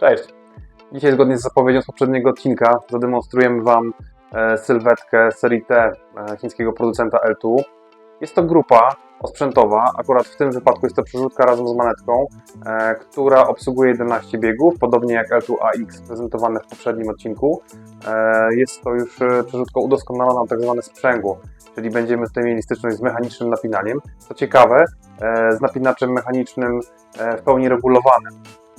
Cześć! Dzisiaj zgodnie z zapowiedzią z poprzedniego odcinka zademonstrujemy Wam e, sylwetkę serii T e, chińskiego producenta L2. Jest to grupa osprzętowa, akurat w tym wypadku jest to przerzutka razem z manetką, e, która obsługuje 11 biegów, podobnie jak L2AX prezentowane w poprzednim odcinku. Jest to już przerzutka udoskonalona na tak zwane sprzęgło, czyli będziemy tutaj mieli styczność z mechanicznym napinaniem. Co ciekawe, z napinaczem mechanicznym w pełni regulowanym.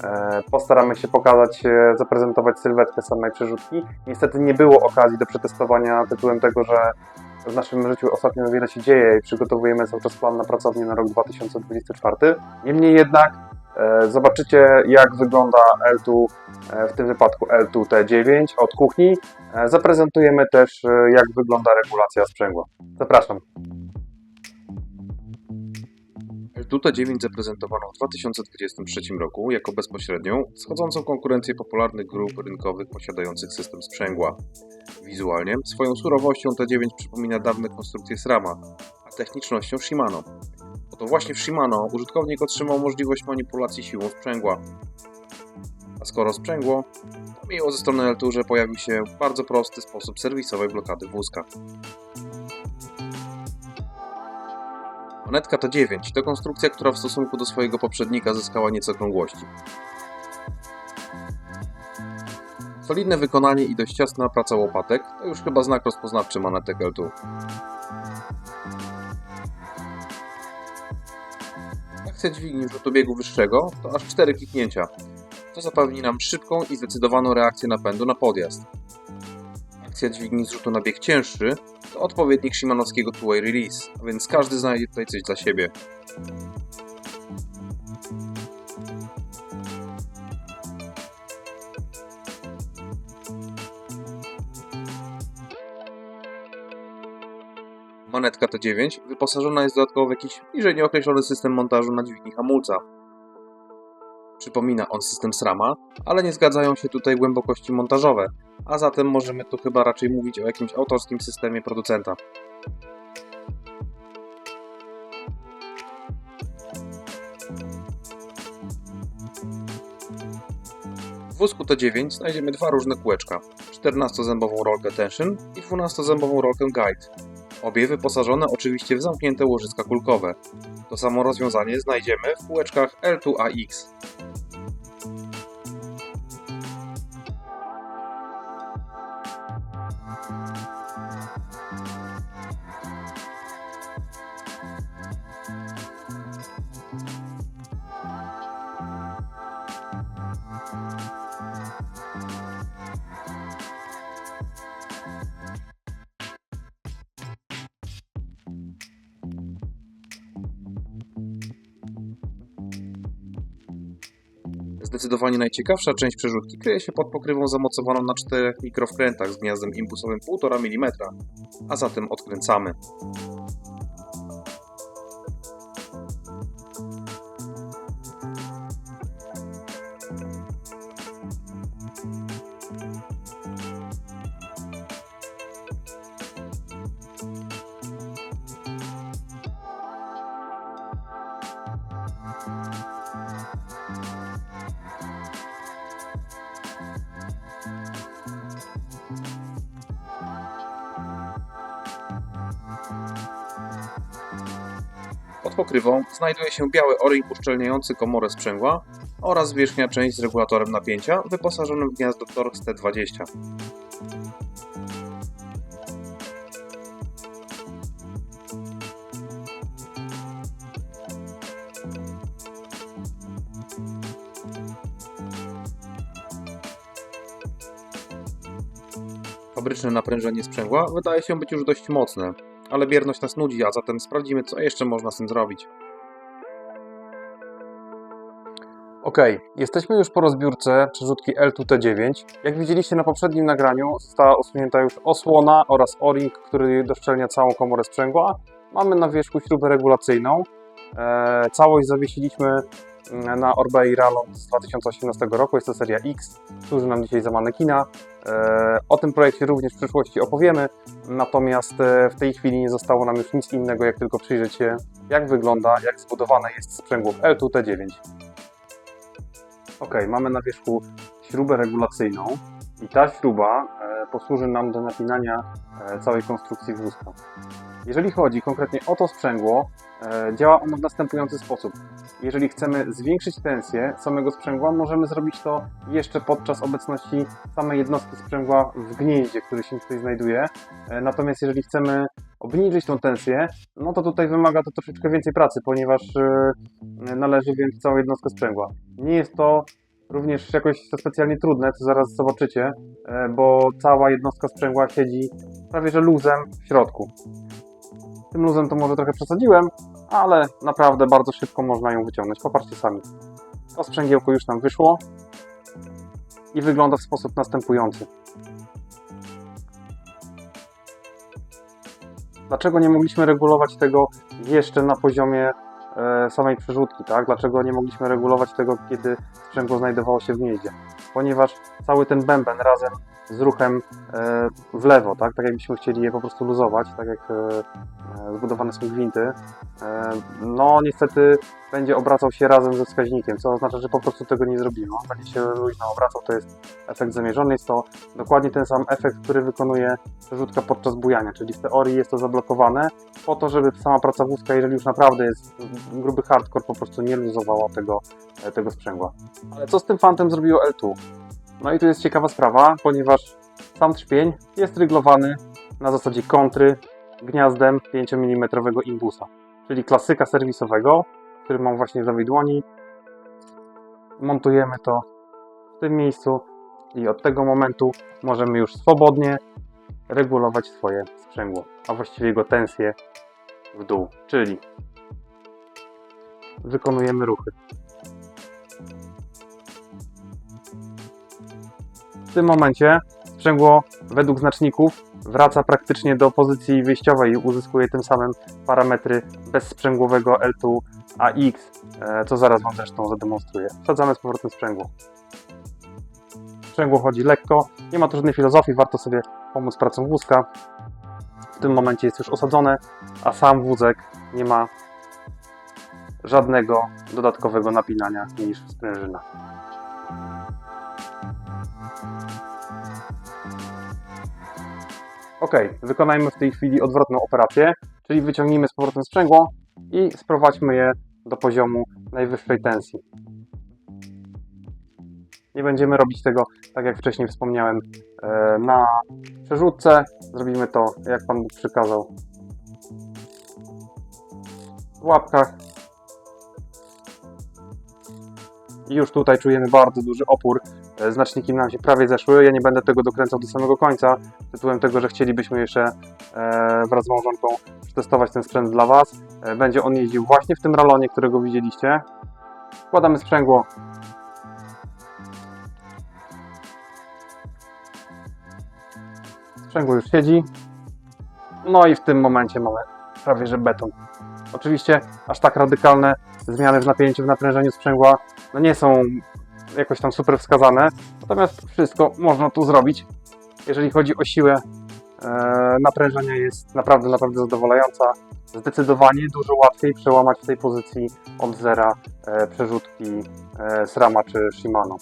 E, Postaramy się pokazać, e, zaprezentować sylwetkę samej przerzutki. Niestety nie było okazji do przetestowania tytułem tego, że w naszym życiu ostatnio wiele się dzieje i przygotowujemy cały czas plan na pracownię na rok 2024. Niemniej jednak e, zobaczycie jak wygląda L2, e, w tym wypadku L2T9 od kuchni. Zaprezentujemy też jak wygląda regulacja sprzęgła. Zapraszam. Tuta 9 zaprezentowano w 2023 roku jako bezpośrednią, schodzącą konkurencję popularnych grup rynkowych posiadających system sprzęgła. Wizualnie swoją surowością T9 przypomina dawne konstrukcje SRAMa, a technicznością Shimano. Oto właśnie w Shimano użytkownik otrzymał możliwość manipulacji siłą sprzęgła. A skoro sprzęgło, to miło ze strony L2, że pojawił się bardzo prosty sposób serwisowej blokady wózka. Monetka T9 to konstrukcja, która w stosunku do swojego poprzednika zyskała nieco okrągłości. Solidne wykonanie i dość ciasna praca łopatek to już chyba znak rozpoznawczy monetek L2. Akcja dźwigni rzutu biegu wyższego to aż 4 kliknięcia. To zapewni nam szybką i zdecydowaną reakcję napędu na podjazd. Akcja dźwigni zrzutu na bieg cięższy to odpowiednik Shimanowskiego two-way release, a więc każdy znajdzie tutaj coś dla siebie. Monetka T9 wyposażona jest dodatkowo w jakiś niżej nieokreślony system montażu na dźwigni hamulca. Przypomina on system SRAMa, ale nie zgadzają się tutaj głębokości montażowe, a zatem możemy tu chyba raczej mówić o jakimś autorskim systemie producenta. W wózku T9 znajdziemy dwa różne kółeczka, 14-zębową rolkę Tension i 12-zębową rolkę Guide. Obie wyposażone oczywiście w zamknięte łożyska kulkowe. To samo rozwiązanie znajdziemy w kółeczkach L2AX. Zdecydowanie najciekawsza część przerzutki kryje się pod pokrywą zamocowaną na czterech mikrowkrętach z gniazdem impulsowym 1,5 mm, a zatem odkręcamy. Pokrywą znajduje się biały o-ring uszczelniający komorę sprzęgła oraz wierzchnia część z regulatorem napięcia wyposażonym w gniazdo Torx T20. Fabryczne naprężenie sprzęgła wydaje się być już dość mocne, ale bierność nas nudzi, a zatem sprawdzimy, co jeszcze można z tym zrobić. Ok, jesteśmy już po rozbiórce przerzutki L2T9. Jak widzieliście na poprzednim nagraniu, została usunięta już osłona oraz o-ring, który doszczelnia całą komorę sprzęgła. Mamy na wierzchu śrubę regulacyjną. E, całość zawiesiliśmy na Orbei Rallon z 2018 roku. Jest to seria X. Służy nam dzisiaj za manekina. E, o tym projekcie również w przyszłości opowiemy. Natomiast e, w tej chwili nie zostało nam już nic innego, jak tylko przyjrzeć się, jak wygląda, jak zbudowane jest sprzęgło L2T9. Ok, mamy na wierzchu śrubę regulacyjną i ta śruba posłuży nam do napinania e, całej konstrukcji wózka. Jeżeli chodzi konkretnie o to sprzęgło, e, działa ono w następujący sposób. Jeżeli chcemy zwiększyć tensję samego sprzęgła, możemy zrobić to jeszcze podczas obecności samej jednostki sprzęgła w gnieździe, który się tutaj znajduje. E, Natomiast jeżeli chcemy obniżyć tą tensję, no to tutaj wymaga to troszeczkę więcej pracy, ponieważ należy wziąć całą jednostkę sprzęgła. Nie jest to również jakoś specjalnie trudne, co zaraz zobaczycie, e, bo cała jednostka sprzęgła siedzi prawie że luzem w środku. Tym luzem to może trochę przesadziłem, ale naprawdę bardzo szybko można ją wyciągnąć. Popatrzcie sami. To sprzęgiełko już nam wyszło i wygląda w sposób następujący. Dlaczego nie mogliśmy regulować tego jeszcze na poziomie samej przerzutki, tak? Dlaczego nie mogliśmy regulować tego, kiedy sprzęgło znajdowało się w gnieździe? Ponieważ cały ten bęben razem z ruchem e, w lewo, tak? Tak jakbyśmy chcieli je po prostu luzować, tak jak e, e, zbudowane są gwinty, no niestety będzie obracał się razem ze wskaźnikiem, co oznacza, że po prostu tego nie zrobimy. On będzie się luźno obracał, to jest efekt zamierzony. Jest to dokładnie ten sam efekt, który wykonuje przerzutka podczas bujania, czyli w teorii jest to zablokowane po to, żeby sama praca wózka, jeżeli już naprawdę jest gruby hardcore, po prostu nie luzowała tego, tego sprzęgła. Ale co z tym fantem zrobiło L2? No i tu jest ciekawa sprawa, ponieważ sam trzpień jest ryglowany na zasadzie kontry gniazdem 5 mm imbusa, czyli klasyka serwisowego, który mam właśnie w lewej dłoni. Montujemy to w tym miejscu i od tego momentu możemy już swobodnie regulować swoje sprzęgło, a właściwie jego tensję w dół, czyli wykonujemy ruchy. Tym momencie sprzęgło według znaczników wraca praktycznie do pozycji wyjściowej i uzyskuje tym samym parametry bezsprzęgłowego L2 AX, e, co zaraz Wam zresztą zademonstruję. Wsadzamy z powrotem sprzęgło. Sprzęgło chodzi lekko, nie ma tu żadnej filozofii, warto sobie pomóc pracą wózka. W tym momencie jest już osadzone, a sam wózek nie ma żadnego dodatkowego napinania niż sprężyna. Ok, wykonajmy w tej chwili odwrotną operację, czyli wyciągnijmy z powrotem sprzęgło i sprowadźmy je do poziomu najwyższej tensji. Nie będziemy robić tego, tak jak wcześniej wspomniałem, e, na przerzutce. Zrobimy to, jak Pan Bóg przykazał. W łapkach. I już tutaj czujemy bardzo duży opór. E, Znaczniki nam się prawie zeszły. Ja nie będę tego dokręcał do samego końca, tytułem tego, że chcielibyśmy jeszcze e, wraz z małżonką przetestować ten sprzęt dla Was. E, Będzie on jeździł właśnie w tym ralonie, którego widzieliście. Wkładamy sprzęgło Sprzęgło już siedzi. No i w tym momencie mamy prawie że beton. Oczywiście aż tak radykalne zmiany w napięciu, w naprężeniu sprzęgła no nie są jakoś tam super wskazane. Natomiast wszystko można tu zrobić. Jeżeli chodzi o siłę e, naprężenia jest naprawdę, naprawdę zadowalająca. Zdecydowanie dużo łatwiej przełamać w tej pozycji od zera e, przerzutki e, SRAMA czy Shimano.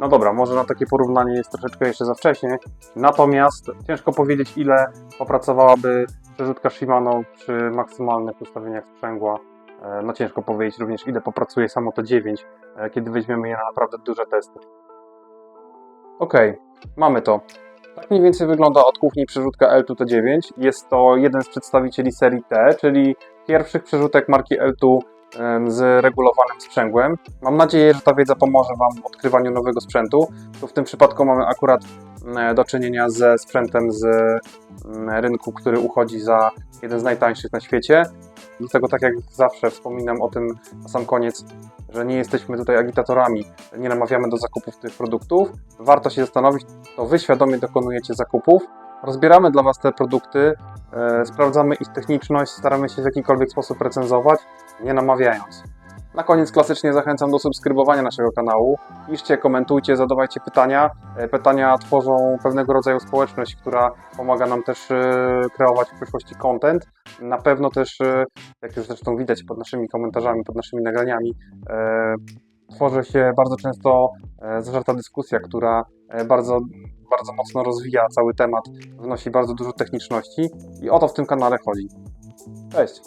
No dobra, może na takie porównanie jest troszeczkę jeszcze za wcześnie. Natomiast ciężko powiedzieć, ile popracowałaby przerzutka Shimano przy maksymalnych ustawieniach sprzęgła. E, No ciężko powiedzieć również, ile popracuje samo to 9, e, kiedy weźmiemy je na naprawdę duże testy. Ok, mamy to. Tak mniej więcej wygląda od kuchni przerzutka L2 T9. Jest to jeden z przedstawicieli serii T, czyli pierwszych przerzutek marki L2 em, z regulowanym sprzęgłem. Mam nadzieję, że ta wiedza pomoże Wam w odkrywaniu nowego sprzętu. Tu w tym przypadku mamy akurat e, do czynienia ze sprzętem z rynku, który uchodzi za jeden z najtańszych na świecie. Dlatego tak jak zawsze wspominam o tym na sam koniec, że nie jesteśmy tutaj agitatorami, nie namawiamy do zakupów tych produktów. Warto się zastanowić, to Wy świadomie dokonujecie zakupów. Rozbieramy dla Was te produkty, e, sprawdzamy ich techniczność, staramy się w jakikolwiek sposób recenzować, nie namawiając. Na koniec klasycznie zachęcam do subskrybowania naszego kanału. Piszcie, komentujcie, zadawajcie pytania. E, Pytania tworzą pewnego rodzaju społeczność, która pomaga nam też e, kreować w przyszłości content. Na pewno też, e, jak już zresztą widać pod naszymi komentarzami, pod naszymi nagraniami, tworzy się bardzo często zażarta dyskusja, która bardzo, bardzo mocno rozwija cały temat, wnosi bardzo dużo techniczności i o to w tym kanale chodzi. Cześć!